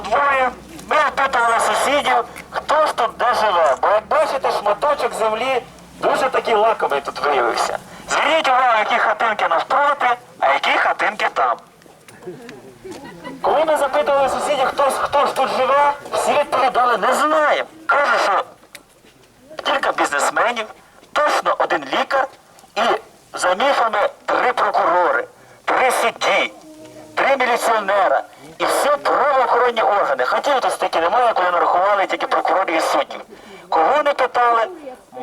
двоє. Ми опитували сусідів, хто ж тут де живе. Бо як бачите, шматочок землі дуже такий лакомий тут виявився. Зверніть увагу, які хатинки навпроти, а які хатинки там. Коли ми запитували сусідів, хто, ж- хто ж тут живе, всі відповідали, не знаємо. Каже, що кілька бізнесменів, точно один лікар і за міфами три прокурори, три судді, три міліціонера правоохоронні органи. Хотів тут стільки немає, коли нарахували тільки прокурорів і суддів. Кого не питали,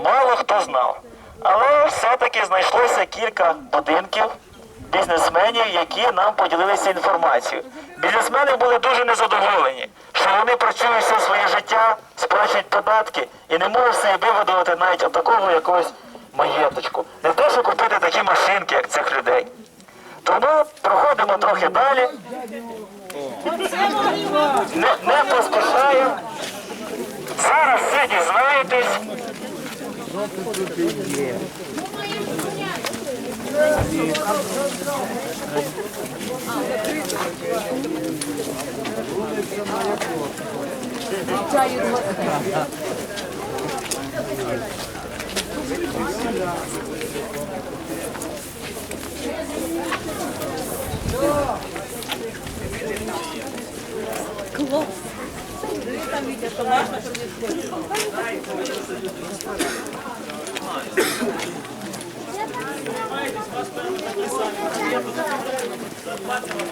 мало хто знав. Але все-таки знайшлося кілька будинків бізнесменів, які нам поділилися інформацією. Бізнесмени були дуже незадоволені, що вони працюють все своє життя, сплачують податки і не можуть собі вигодувати навіть от такого якогось маєточку. Не те, що купити такі машинки, як цих людей. Тому проходимо трохи далі не, не поспішаємо. Зараз все дізнаєтесь. Чаю було. Там вітя, що важко, щоб не сходить. Занимайтесь, вас написали.